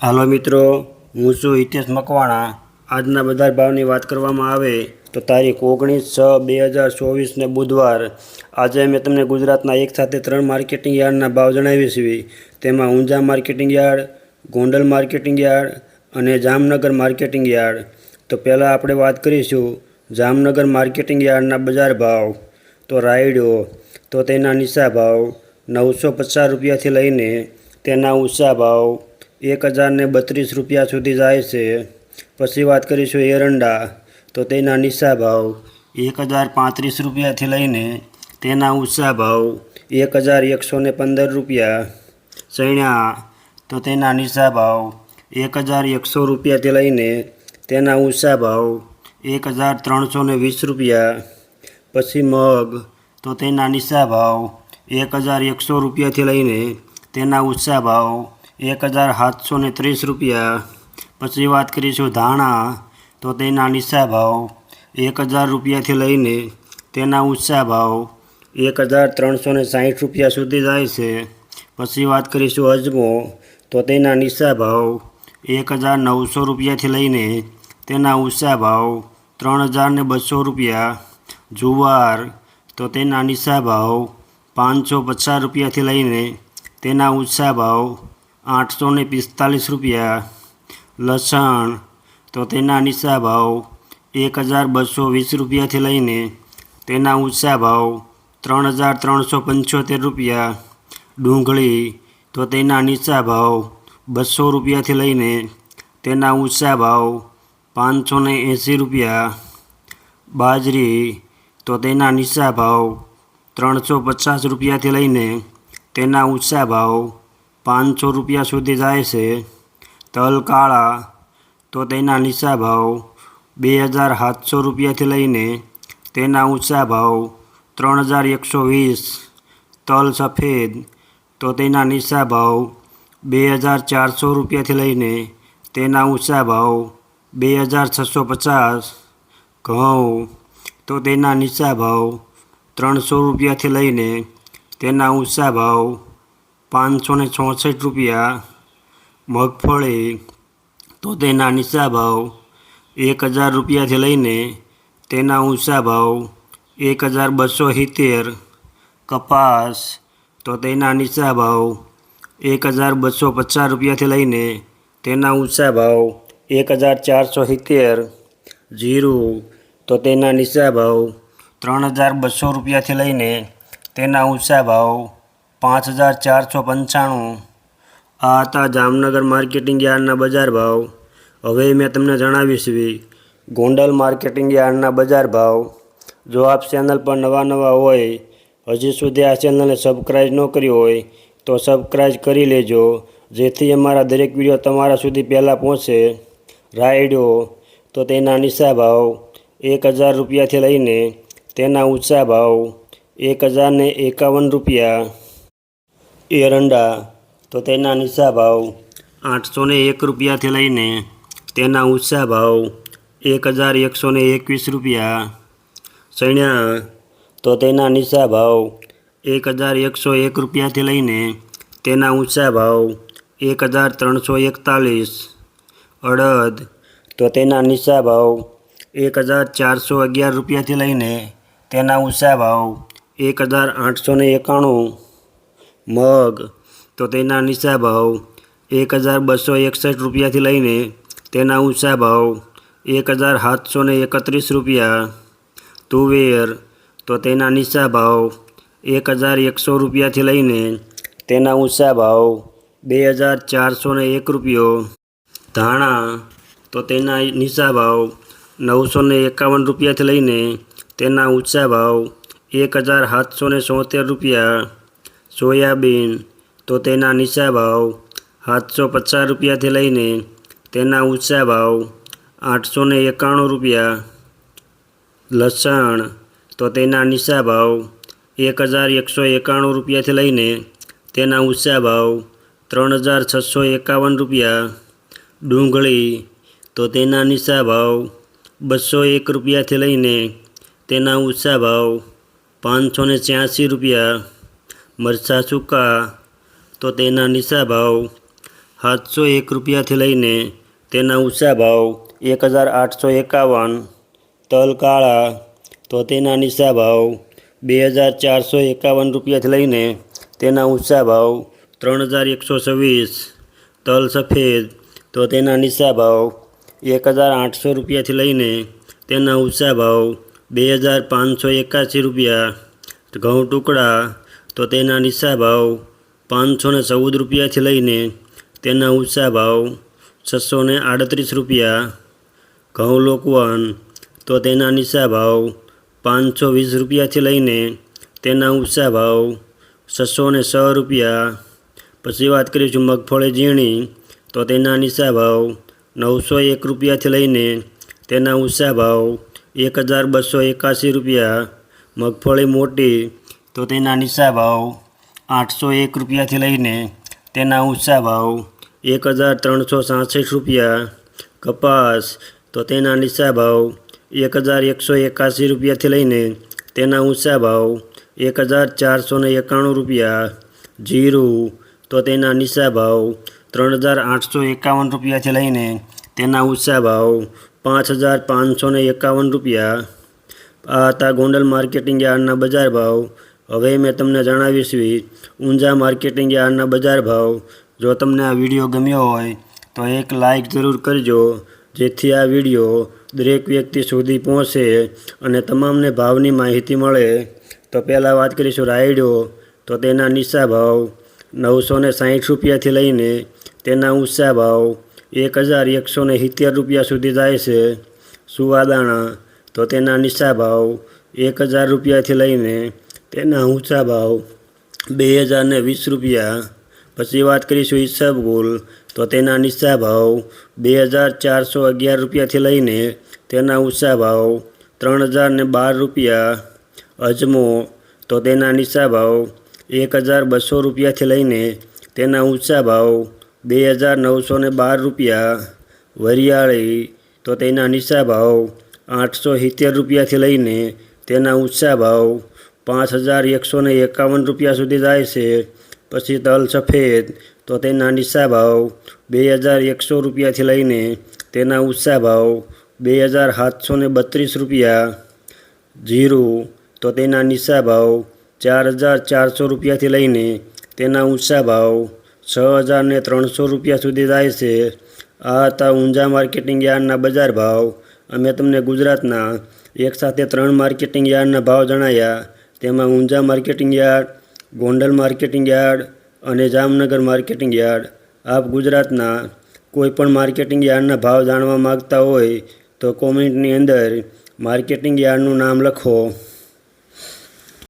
હાલો મિત્રો, હું છું હિતેશ મકવાણા. આજના બજાર ભાવની વાત કરવામાં આવે તો તારીખ ઓગણીસ છ બે હજાર ચોવીસને બુધવાર. આજે મેં તમને ગુજરાતના એક સાથે ત્રણ માર્કેટિંગ યાર્ડના ભાવ જણાવી છે તેમાં Unjha marketing yard, Gondal marketing yard અને જામનગર માર્કેટિંગ યાર્ડ. તો પહેલાં આપણે વાત કરીશું જામનગર માર્કેટિંગ યાર્ડના બજાર ભાવ. તો રાયડો, તો તેના નીચા ભાવ નવસો પચાસ રૂપિયાથી લઈને તેના ઊંચા ભાવ એક હજારને બત્રીસ રૂપિયા સુધી જાય છે. પછી વાત કરીશું એરંડા. તો તેના નીચા ભાવ એક હજાર પાંત્રીસ રૂપિયાથી લઈને તેના ઊંચા ભાવ એક હજાર એકસો પંદર રૂપિયા. ચણ્યા તો તેના નીચા ભાવ એક હજાર એકસો રૂપિયાથી લઈને તેના ઊંચા ભાવ એક હજાર ત્રણસો ને વીસ રૂપિયા. પછી મગ. તો તેના નીચા ભાવ એક હજાર એકસો રૂપિયાથી લઈને તેના ઊંચા ભાવ એક હજાર સાતસો ને ત્રીસ રૂપિયા. પછી વાત કરીશું ધાણા. તો તેના નીચા ભાવ એક હજાર રૂપિયાથી લઈને તેના ઊંચા ભાવ એક હજાર ત્રણસો ને સાહીઠ રૂપિયા સુધી જાય છે. પછી વાત કરીશું અજમો. તો તેના નીચા ભાવ એક હજાર નવસો રૂપિયાથી લઈને તેના ઊંચા ભાવ ત્રણ હજાર ને બસો રૂપિયા. જુવાર. તો તેના નીચા ભાવ પાંચસો પચાસ રૂપિયાથી લઈને તેના ઊંચા ભાવ આઠસો ને પિસ્તાલીસ રૂપિયા. લસણ, તો તેના નીચા ભાવ એક હજાર બસો વીસ રૂપિયાથી લઈને તેના ઊંચા ભાવ ત્રણ હજાર ત્રણસો પંચોતેર રૂપિયા. ડુંગળી, તો તેના નીચા ભાવ બસો રૂપિયાથી લઈને તેના ઊંચા ભાવ પાંચસો ને એંસી રૂપિયા. બાજરી, તો તેના નીચા ભાવ ત્રણસો પચાસ રૂપિયાથી લઈને તેના ઊંચા ભાવ પાંચસો રૂપિયા સુધી જાય છે. તલ કાળા, તો તેના નીચા ભાવ બે હજાર સાતસો રૂપિયાથી લઈને તેના ઊંચા ભાવ ત્રણ હજાર એકસો વીસ. તલ સફેદ, તો તેના નીચા ભાવ બે હજાર ચારસો રૂપિયાથી લઈને તેના ઊંચા ભાવ બે હજાર છસો પચાસ. ઘઉં, તો તેના નીચા ભાવ ત્રણસો રૂપિયાથી લઈને તેના ઊંચા ભાવ પાંચસો ને ચોસઠ રૂપિયા, મગફળી તો તેના નીચા ભાવ એક હજાર રૂપિયાથી લઈને તેના ઊંચા ભાવ એક હજાર બસો સિત્તેર, કપાસ તો તેના નીચા ભાવ એક હજાર બસો પચાસ રૂપિયાથી લઈને તેના ઊંચા ભાવ એક હજાર ચારસો સિત્તેર, જીરું તો તેના નીચા ભાવ ત્રણ હજાર બસો રૂપિયાથી લઈને તેના ઊંચા ભાવ પાંચ હજાર ચારસો પંચાણું. આ હતા જામનગર માર્કેટિંગ યાર્ડના બજાર ભાવ. હવે મેં તમને જણાવીશ ગોંડલ માર્કેટિંગ યાર્ડના બજાર ભાવ. જો આપ ચેનલ પર નવા નવા હોય, હજી સુધી આ ચેનલને સબસ્ક્રાઈબ ન કરી હોય, તો સબસ્ક્રાઈબ કરી લેજો, જેથી અમારા દરેક વીડિયો તમારા સુધી પહેલાં પહોંચે. રાયડો, તો તેના નીચા ભાવ, એક હજાર રૂપિયાથી લઈને તેના ઊંચા ભાવ, એક હજારને એકાવન રૂપિયા. એરંડા તો તેના નીચા ભાવ આઠસો ને એક રૂપિયાથી લઈને તેના ઊંચા ભાવ એક હજાર એકસો ને એકવીસ રૂપિયા. ચણ્યા તો તેના નીચા ભાવ એક હજાર એકસો એક રૂપિયાથી લઈને તેના ઊંચા ભાવ એક હજાર ત્રણસો એકતાલીસ. અડદ, તો તેના નીચા ભાવ એક હજાર ચારસો અગિયાર રૂપિયાથી લઈને તેના ઊંચા ભાવ એક હજાર આઠસો ને એકાણું. મગ. તો તેના નીચા ભાવ એક હજાર બસો એકસઠ રૂપિયાથી લઈને તેના ઊંચા ભાવ એક હજાર સાતસો એકત્રીસ રૂપિયા. તુવેર. તો તેના નીચા ભાવ એક હજાર એકસો રૂપિયાથી લઈને તેના ઊંચા ભાવ બે હજાર ચારસો એક રૂપિયો. ધાણા. તો તેના નીચા ભાવ નવસો એકાવન રૂપિયાથી લઈને તેના ઊંચા ભાવ એક હજાર સાતસો સોતેર રૂપિયા. સોયાબીન, તો તેના નીચા ભાવ સાતસો પચાસ રૂપિયાથી લઈને તેના ઊંચા ભાવ આઠસો ને એકાણું રૂપિયા. લસણ, તો તેના નીચા ભાવ એક હજાર એકસો એકાણું રૂપિયાથી લઈને તેના ઊંચા ભાવ ત્રણ હજાર છસો એકાવન રૂપિયા. ડુંગળી, તો તેના નીચા ભાવ બસો એક રૂપિયાથી લઈને તેના ઊંચા ભાવ પાંચસો ને રૂપિયા. મરચાં સૂકા, તો તેના નીચા ભાવ સાતસો એક રૂપિયાથી લઈને તેના ઊંચા ભાવ એક હજાર આઠસો એકાવન. તલ કાળા, તો તેના નીચા ભાવ બે હજાર ચારસો એકાવન રૂપિયાથી લઈને તેના ઊંચા ભાવ ત્રણ હજાર એકસો છવ્વીસ. તલ સફેદ, તો તેના નીચા ભાવ એક હજાર આઠસો રૂપિયાથી લઈને તેના ઊંચા ભાવ બે હજાર પાંચસો એકાસી રૂપિયા. ઘઉં ટુકડા તો તેના નીચા ભાવ પાંચસો ને ચૌદ રૂપિયાથી લઈને તેના ઊંચા ભાવ છસો ને આડત્રીસ રૂપિયા. ઘઉં લોકવન, તો તેના નીચા ભાવ પાંચસો વીસ રૂપિયાથી લઈને તેના ઊંચા ભાવ છસો ને છ રૂપિયા. પછી વાત કરીશું મગફળી ઝીણી, તો તેના નીચા ભાવ નવસો એક રૂપિયાથી લઈને તેના ઊંચા ભાવ એક હજાર બસો એકાસી રૂપિયા. મગફળી મોટી તો તેના નીચા ભાવ આઠસો એક રૂપિયાથી લઈને તેના ઊંચા ભાવ એક હજાર ત્રણસો સાસઠ રૂપિયા. કપાસ, તો તેના નીચા ભાવ એક હજાર એકસો એકાસી રૂપિયાથી લઈને તેના ઊંચા ભાવ એક હજાર ચારસો ને એકાણું રૂપિયા. જીરું, તો તેના નીચા ભાવ ત્રણ હજાર આઠસો એકાવન રૂપિયાથી લઈને તેના ઊંચા ભાવ પાંચ હજાર પાંચસો ને એકાવન રૂપિયા. આ હતા ગોંડલ માર્કેટિંગ યાર્ડના બજાર ભાવ હવે મેં તમને જણાવીશ ઊંઝા માર્કેટિંગ યાર્ડના બજાર ભાવ. જો તમને આ વીડિયો ગમ્યો હોય, તો એક લાઈક જરૂર કરજો, જેથી આ વીડિયો દરેક વ્યક્તિ સુધી પહોંચે અને તમામને ભાવની માહિતી મળે. તો પહેલાં વાત કરીશું રાયડો. તો તેના નીચા ભાવ નવસો ને સાહીઠ રૂપિયાથી લઈને તેના ઊંચા ભાવ એક હજાર એકસો ને સિત્તેર રૂપિયા સુધી જાય છે. સુવાદાણા. તો તેના નીચા ભાવ એક હજાર રૂપિયાથી લઈને તેના ઊંચા ભાવ બે હજાર ને વીસ રૂપિયા. પછી વાત કરીશું ઈસબગુલ તો તેના નીચા ભાવ બે હજાર ચારસો અગિયાર રૂપિયાથી લઈને તેના ઊંચા ભાવ ત્રણ હજાર ને બાર રૂપિયા. અજમો, તો તેના નીચા ભાવ એક હજાર બસો રૂપિયાથી લઈને તેના ઊંચા ભાવ બે હજાર નવસો ને બાર રૂપિયા. વરિયાળી, તો તેના નીચા ભાવ આઠસો સિત્તેર રૂપિયાથી લઈને તેના ઊંચા ભાવ પાંચ હજાર એકસો ને એકાવન રૂપિયા સુધી જાય છે. પછી તલ સફેદ, તો તેના નીચા ભાવ બે હજાર એકસો રૂપિયાથી લઈને તેના ઊંચા ભાવ બે હજાર સાતસો ને બત્રીસ રૂપિયા. જીરું, તો તેના નીચા ભાવ ચાર હજાર ચારસો રૂપિયાથી લઈને તેના ઊંચા ભાવ છ હજાર ને ત્રણસો રૂપિયા સુધી જાય છે. આ હતા ઊંઝા માર્કેટિંગ યાર્ડના બજાર ભાવ. અમે તમને ગુજરાતના એક સાથે ત્રણ માર્કેટિંગ યાર્ડના ભાવ જણાયા. તેમાં Unjha marketing yard, Gondal marketing yard અને જામનગર માર્કેટિંગ યાર્ડ. આપ ગુજરાતના કોઈપણ માર્કેટિંગ યાર્ડના ભાવ જાણવા માગતા હોય તો કોમેન્ટની અંદર માર્કેટિંગ યાર્ડનું નામ લખો.